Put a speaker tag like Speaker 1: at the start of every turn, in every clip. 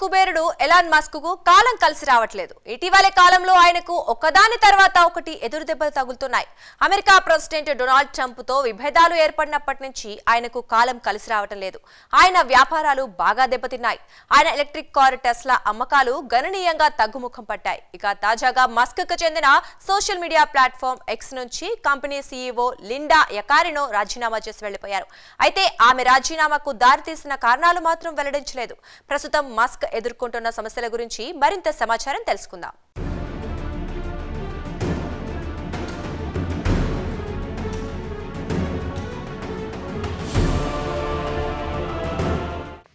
Speaker 1: కుబేరుడు ఎలాన్ మస్క్కు కాలం కలిసి రావట్లేదు. ఇటీవలే కాలంలో ఆయనకు ఒకదాని తర్వాత ఒకటి ఎదురు దెబ్బలు తగులుతున్నాయి. అమెరికా ప్రెసిడెంట్ డొనాల్డ్ ట్రంప్తో విభేదాలు ఏర్పడినప్పటి నుంచి ఆయనకు కాలం కలిసి రావటం లేదు. ఆయన వ్యాపారాలు బాగా దెబ్బతిన్నాయి. ఆయన ఎలక్ట్రిక్ కారు టెస్లా అమ్మకాలు గణనీయంగా తగ్గుముఖం పట్టాయి. ఇక తాజాగా మస్క్కు చెందిన సోషల్ మీడియా ప్లాట్ఫామ్ ఎక్స్ నుంచి కంపెనీ సీఈఓ లిండా ఎకారినో రాజీనామా చేసి వెళ్ళిపోయారు అయితే ఆమె రాజీనామాకు దారితీసిన కారణాలు మాత్రం వెల్లడించలేదు. ప్రస్తుతం మస్క్ ఎదుర్కొంటున్న సమస్యల గురించి మరింత సమాచారం తెలుసుకుందాం.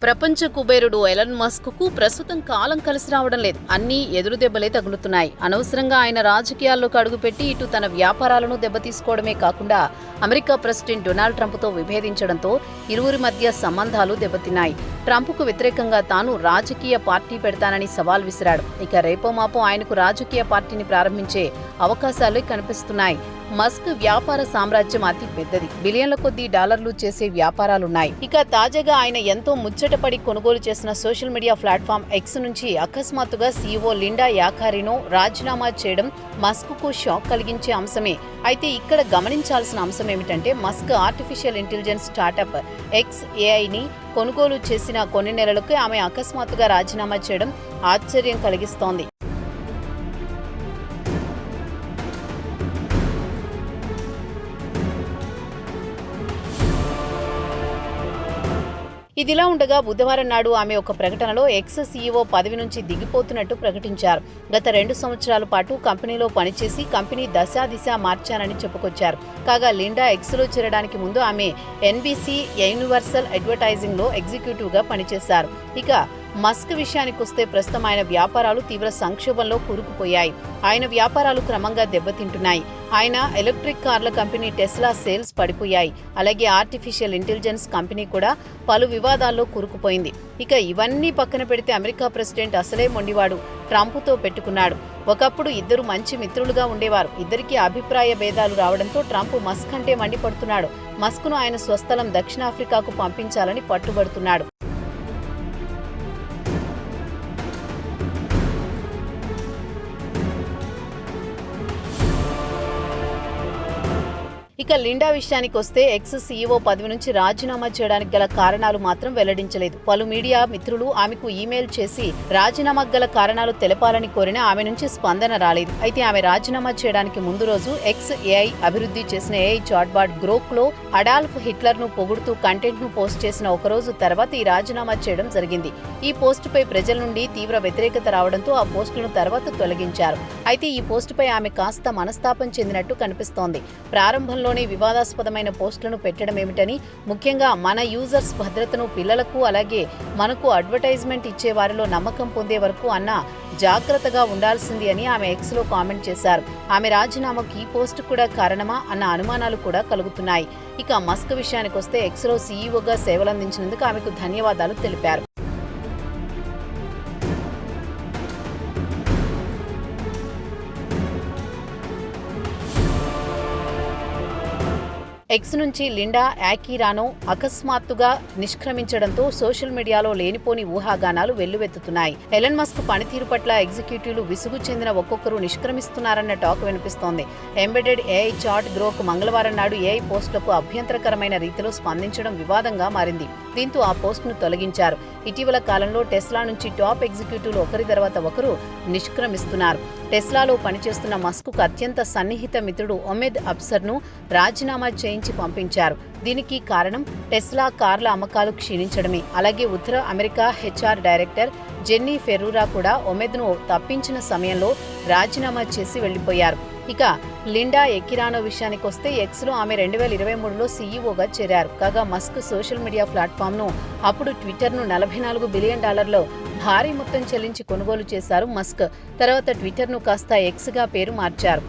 Speaker 2: ప్రపంచ కుబేరుడు ఎలన్ మస్క్కు ప్రస్తుతం కాలం కలిసి రావడం లేదు. అన్నీ ఎదురు దెబ్బలే తగులుతున్నాయి. అనవసరంగా ఆయన రాజకీయాల్లోకి అడుగుపెట్టి ఇటు తన వ్యాపారాలను దెబ్బతీసుకోవడమే కాకుండా అమెరికా ప్రెసిడెంట్ డొనాల్డ్ ట్రంప్తో విభేదించడంతో ఇరువురి మధ్య సంబంధాలు దెబ్బతిన్నాయి. ట్రంప్కు వ్యతిరేకంగా తాను రాజకీయ పార్టీ పెడతానని సవాల్ విసిరాడు. ఇక రేపో మాపో ఆయనకు రాజకీయ పార్టీని ప్రారంభించే అవకాశాలు కనిపిస్తున్నాయి. మస్క్ వ్యాపార సామ్రాజ్యం అతి పెద్దది. బిలియన్ల కొద్దీ డాలర్లు చేసే వ్యాపారాలున్నాయి. ఇక తాజాగా ఆయన ఎంతో ముచ్చటపడి కొనుగోలు చేసిన సోషల్ మీడియా ప్లాట్ఫామ్ ఎక్స్ నుంచి అకస్మాత్తుగా సీఈఓ లిండా యాకారినో రాజీనామా చేయడం మస్క్కు షాక్ కలిగించే అంశమే. అయితే ఇక్కడ గమనించాల్సిన అంశం ఏమిటంటే Musk artificial intelligence startup X ఏఐని కొనుగోలు చేసిన కొన్ని నెలలకు ఆమె అకస్మాత్తుగా రాజీనామా చేయడం ఆశ్చర్యం కలిగిస్తోంది. ఇదిలా ఉండగా బుధవారం నాడు ఆమె ఒక ప్రకటనలో ఎక్స్ సీఈఓ పదవి నుంచి దిగిపోతున్నట్టు ప్రకటించారు. గత రెండు సంవత్సరాల పాటు కంపెనీలో పనిచేసి కంపెనీ దశా దిశ మార్చారని చెప్పుకొచ్చారు. కాగా లిండా ఎక్స్లో చేరడానికి ముందు ఆమె ఎన్బీసీ యూనివర్సల్ అడ్వర్టైజింగ్లో ఎగ్జిక్యూటివ్గా పనిచేశారు. ఇక మస్క్ విషయానికి వస్తే ప్రస్తుతం ఆయన వ్యాపారాలు తీవ్ర సంక్షోభంలో కూరుకుపోయాయి. ఆయన వ్యాపారాలు క్రమంగా దెబ్బతింటున్నాయి. ఆయన ఎలక్ట్రిక్ కార్ల కంపెనీ టెస్లా సేల్స్ పడిపోయాయి. అలాగే ఆర్టిఫిషియల్ ఇంటెలిజెన్స్ కంపెనీ కూడా పలు వివాదాల్లో కూరుకుపోయింది. ఇక ఇవన్నీ పక్కన పెడితే అమెరికా ప్రెసిడెంట్ అసలే మొండివాడు ట్రంప్తో పెట్టుకున్నాడు. ఒకప్పుడు ఇద్దరు మంచి మిత్రులుగా ఉండేవారు. ఇద్దరికి అభిప్రాయ భేదాలు రావడంతో ట్రంప్ మస్క్ అంటే మండిపడుతున్నాడు. మస్క్ను ఆయన స్వస్థలం దక్షిణాఫ్రికాకు పంపించాలని పట్టుబడుతున్నాడు. ఇక లిండా విషయానికి వస్తే ఎక్స్ సీఈఓ పదవి నుంచి రాజీనామా చేయడానికి గల కారణాలు మాత్రం వెల్లడించలేదు. పలు మీడియా మిత్రులు ఆమెకు ఈమెయిల్ చేసి రాజీనామాకు గల కారణాలు తెలపాలని కోరినా ఆమె నుంచి స్పందన రాలేదు. అయితే ఆమె రాజీనామా చేయడానికి ముందు రోజు ఎక్స్ ఏఐ అభివృద్ధి చేసిన ఏఐ చాట్బాట్ గ్రోక్లో అడాల్ఫ్ హిట్లర్ను పొగుడుతూ కంటెంట్ను పోస్ట్ చేసిన ఒక రోజు తర్వాత ఈ రాజీనామా చేయడం జరిగింది. ఈ పోస్ట్ పై ప్రజల నుండి తీవ్ర వ్యతిరేకత రావడంతో ఆ పోస్టులను తర్వాత తొలగించారు. అయితే ఈ పోస్టుపై ఆమె కాస్త మనస్తాపం చెందినట్టు కనిపిస్తోంది. ప్రారంభంలో ప్రారంభంలోనే వివాదాస్పదమైన పోస్టులను పెట్టడం ఏమిటని ముఖ్యంగా మన యూజర్స్ భద్రతను పిల్లలకు అలాగే మనకు అడ్వర్టైజ్మెంట్ ఇచ్చే వారిలో నమ్మకం పొందే వరకు అన్న జాగ్రత్తగా ఉండాల్సింది అని ఆమె ఎక్స్లో కామెంట్ చేశారు. ఆమె రాజీనామాకు ఈ పోస్ట్ కూడా కారణమా అన్న అనుమానాలు కూడా కలుగుతున్నాయి. ఇక మస్క్ విషయానికొస్తే ఎక్స్లో సీఈఓగా సేవలందించినందుకు ఆమెకు ధన్యవాదాలు తెలిపారు. ఎక్స్ నుంచి లిండా యాకీరానో అకస్మాత్తుగా నిష్క్రమించడంతో సోషల్ మీడియాలో లేనిపోని ఊహాగానాలు వెల్లువెత్తుతున్నాయి. ఎలన్ మస్క్ పనితీరు పట్ల ఎగ్జిక్యూటివ్లు విసుగు చెందిన ఒక్కొక్కరు నిష్క్రమిస్తున్నారన్న టాక్ వినిపిస్తోంది. ఎంబెడెడ్ ఏఐ చాట్ గ్రోక్ మంగళవారం నాడు ఏఐ పోస్టులకు అభ్యంతరకరమైన రీతిలో స్పందించడం వివాదంగా మారింది. దీంతో ఆ పోస్టును తొలగించారు. ఇటీవల కాలంలో టెస్లా నుంచి టాప్ ఎగ్జిక్యూటివ్లు ఒకరి తర్వాత ఒకరు నిష్క్రమిస్తున్నారు. టెస్లాలో పనిచేస్తున్న మస్క్ అత్యంత సన్నిహిత మిత్రుడు ఒమెద్ అబ్సర్ను రాజీనామా చేయించి పంపించారు. దీనికి కారణం టెస్లా కార్ల అమ్మకాలు క్షీణించడమే. అలాగే ఉత్తర America HR director Jenny Ferrara కూడా ఒమెద్ను తప్పించిన సమయంలో రాజీనామా చేసి వెళ్ళిపోయారు ఇక లిండా ఎకిరానో విషయానికొస్తే ఎక్స్లో ఆమె రెండు వేల ఇరవై మూడులో సీఈఓగా చేరారు. కాగా మస్క్ సోషల్ మీడియా ప్లాట్ఫామ్ను అప్పుడు ట్విట్టర్ను నలభై నాలుగు బిలియన్ డాలర్లో భారీ మొత్తం చెల్లించి కొనుగోలు చేశారు మస్క్. తర్వాత ట్విట్టర్ను కాస్త ఎక్స్గా పేరు మార్చారు.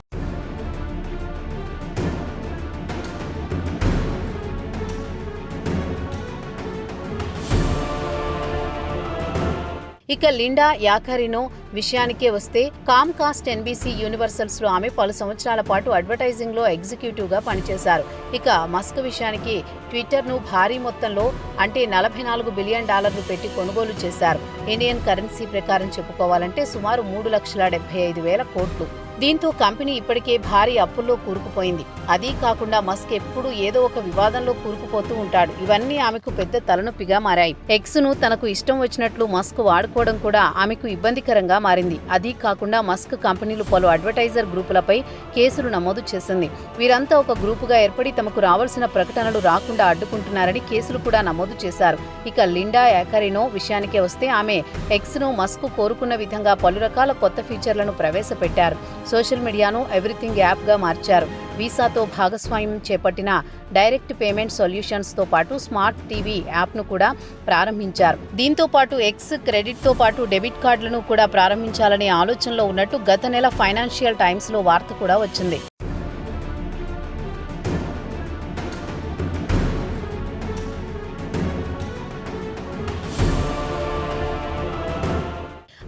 Speaker 2: ఇక లిండా యాకరినో విషయానికే వస్తే కామ్కాస్ట్ ఎన్బీసీ యూనివర్సల్స్లో ఆమె పలు సంవత్సరాల పాటు అడ్వర్టైజింగ్లో ఎగ్జిక్యూటివ్గా పనిచేశారు. ఇక మస్క్ విషయానికి ట్విట్టర్ను భారీ మొత్తంలో అంటే నలభై నాలుగు బిలియన్ డాలర్లు పెట్టి కొనుగోలు చేశారు. ఇండియన్ కరెన్సీ ప్రకారం చెప్పుకోవాలంటే సుమారు మూడు లక్షల డెబ్బై ఐదు వేల కోట్లు. దీంతో కంపెనీ ఇప్పటికే భారీ అప్పుల్లో కూరుకుపోయింది. అదీ కాకుండా మస్క్ ఎప్పుడూ ఏదో ఒక వివాదంలో కూరుకుపోతూ ఉంటాడు. ఇవన్నీ ఆమెకు పెద్ద తలనొప్పిగా మారాయి. ఎక్స్ను తనకు ఇష్టం వచ్చినట్లు మస్క్ వాడుకోవడం కూడా ఆమెకు ఇబ్బందికరంగా మారింది. అదీ కాకుండా మస్క్ కంపెనీలు పలు అడ్వర్టైజర్ గ్రూపులపై కేసులు నమోదు చేసింది. వీరంతా ఒక గ్రూపుగా ఏర్పడి తమకు రావాల్సిన ప్రకటనలు రాకుండా అడ్డుకుంటున్నారని కేసులు కూడా నమోదు చేశారు. ఇక లిండా యాకరినో విషయానికే వస్తే ఆమె ఎక్స్ను మస్క్ కోరుకున్న విధంగా పలు రకాల కొత్త ఫీచర్లను ప్రవేశపెట్టారు. సోషల్ మీడియాను ఎవ్రీథింగ్ యాప్గా మార్చారు. వీసాతో భాగస్వామ్యం చేపట్టిన డైరెక్ట్ పేమెంట్ సొల్యూషన్స్తో పాటు స్మార్ట్ టీవీ యాప్ను కూడా ప్రారంభించారు. దీంతో పాటు ఎక్స్ క్రెడిట్తో పాటు డెబిట్ కార్డులను కూడా ప్రారంభించాలనే ఆలోచనలో ఉన్నట్టు గత నెల ఫైనాన్షియల్ టైమ్స్లో వార్త కూడా వచ్చింది.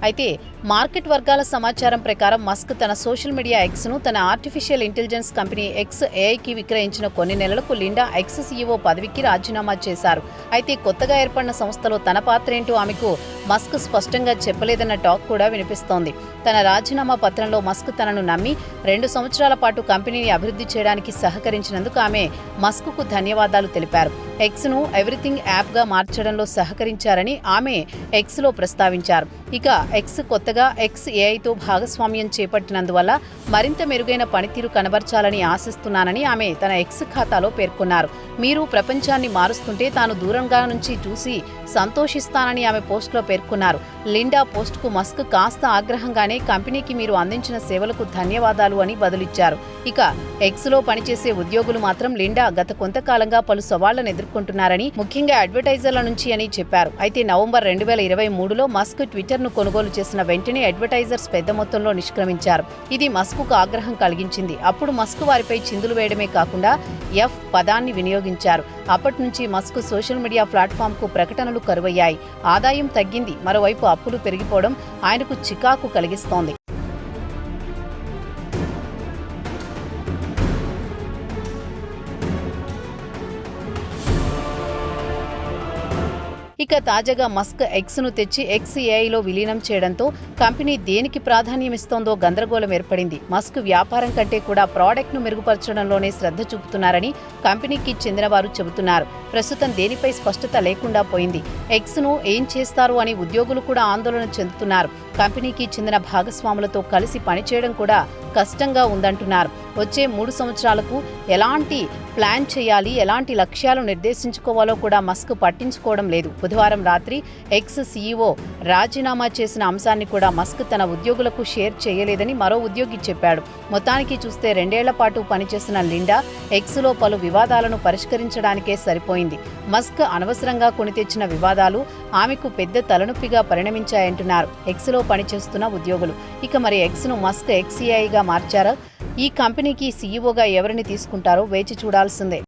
Speaker 2: అయితే మార్కెట్ వర్గాల సమాచారం ప్రకారం మస్క్ తన సోషల్ మీడియా ఎక్స్ను తన ఆర్టిఫిషియల్ ఇంటెలిజెన్స్ కంపెనీ ఎక్స్ ఏఐకి విక్రయించిన కొన్ని నెలలకు లిండా ఎక్స్ సీఈఓ పదవికి రాజీనామా చేశారు. అయితే కొత్తగా ఏర్పడిన సంస్థలో తన పాత్ర ఏంటో ఆమెకు మస్క్ స్పష్టంగా చెప్పలేదన్న టాక్ కూడా వినిపిస్తోంది. తన రాజీనామా పత్రంలో మస్క్ తనను నమ్మి రెండు సంవత్సరాల పాటు కంపెనీని అభివృద్ధి చేయడానికి సహకరించినందుకు ఆమె మస్క్కు ధన్యవాదాలు తెలిపారు. ఎక్స్ను ఎవ్రీథింగ్ యాప్గా మార్చడంలో సహకరించారని ఆమె ఎక్స్లో ప్రస్తావించారు. ఇక ఎక్స్ కొత్త కొత్తగా ఎక్స్ ఏఐతో భాగస్వామ్యం చేపట్టినందువల్ల మరింత మెరుగైన పనితీరు కనబర్చాలని ఆశిస్తున్నానని ఆమె తన ఎక్స్ ఖాతాలో పేర్కొన్నారు. మీరు ప్రపంచాన్ని మారుస్తుంటే తాను దూరంగా నుంచి చూసి సంతోషిస్తానని ఆమె పోస్టులో పేర్కొన్నారు. లిండా పోస్టుకు మస్క్ కాస్త ఆగ్రహంగానే కంపెనీకి మీరు అందించిన సేవలకు ధన్యవాదాలు అని బదులిచ్చారు. ఇక ఎక్స్లో పనిచేసే ఉద్యోగులు మాత్రం లిండా గత కొంతకాలంగా పలు సవాళ్ళను ఎదుర్కొంటున్నారని ముఖ్యంగా అడ్వర్టైజర్ల నుంచి అని చెప్పారు. అయితే నవంబర్ రెండు వేల ఇరవై మూడులో మస్క్ ట్విట్టర్ను కొనుగోలు చేసిన వెంటనే అడ్వర్టైజర్స్ పెద్ద మొత్తంలో నిష్క్రమించారు. ఇది మస్కుకు ఆగ్రహం కలిగించింది. అప్పుడు మస్క్ వారిపై చిందులు వేయడమే కాకుండా ఎఫ్ పదాన్ని వినియోగించారు. అప్పటి నుంచి మస్క్ సోషల్ మీడియా ప్లాట్ఫామ్కు ప్రకటనలు కరువయ్యాయి. ఆదాయం తగ్గింది. మరోవైపు అప్పులు పెరిగిపోవడం ఆయనకు చికాకు కలిగిస్తోంది. ఇక తాజాగా మస్క్ ఎక్స్ను తెచ్చి ఎక్స్ ఏఐలో విలీనం చేయడంతో కంపెనీ దేనికి ప్రాధాన్యం ఇస్తోందో గందరగోళం ఏర్పడింది. మస్క్ వ్యాపారం కంటే కూడా ప్రోడక్ట్ను మెరుగుపరచడంలోనే శ్రద్ధ చూపుతున్నారని కంపెనీకి చెందిన వారు చెబుతున్నారు. ప్రస్తుతం దేనిపై స్పష్టత లేకుండా పోయింది. ఎక్స్ను ఏం చేస్తారు అని ఉద్యోగులు కూడా ఆందోళన చెందుతున్నారు. కంపెనీకి చెందిన భాగస్వాములతో కలిసి పనిచేయడం కూడా కష్టంగా ఉందంటున్నారు. వచ్చే మూడు సంవత్సరాలకు ఎలాంటి ప్లాన్ చేయాలి ఎలాంటి లక్ష్యాలు నిర్దేశించుకోవాలో కూడా మస్క్ పట్టించుకోవడం లేదు. బుధవారం రాత్రి ఎక్స్ సీఈఓ రాజీనామా చేసిన అంశాన్ని కూడా మస్క్ తన ఉద్యోగులకు షేర్ చేయలేదని మరో ఉద్యోగి చెప్పాడు. మొత్తానికి చూస్తే రెండేళ్ళ పాటు పనిచేసిన లిండా ఎక్స్లో పలు వివాదాలను పరిష్కరించడానికే సరిపోయింది. మస్క్ అనవసరంగా కొని తెచ్చిన వివాదాలు ఆమెకు పెద్ద తలనొప్పిగా పరిణమించాయంటున్నారు. ఎక్స్లో పనిచేస్తున్న ఉద్యోగులు. ఇక మరి ఎక్స్ను మస్క్ ఎక్సీఐగా మార్చారా? ఈ కంపెనీకి సీఈఓగా ఎవరిని తీసుకుంటారో వేచి చూడాల్సిందే.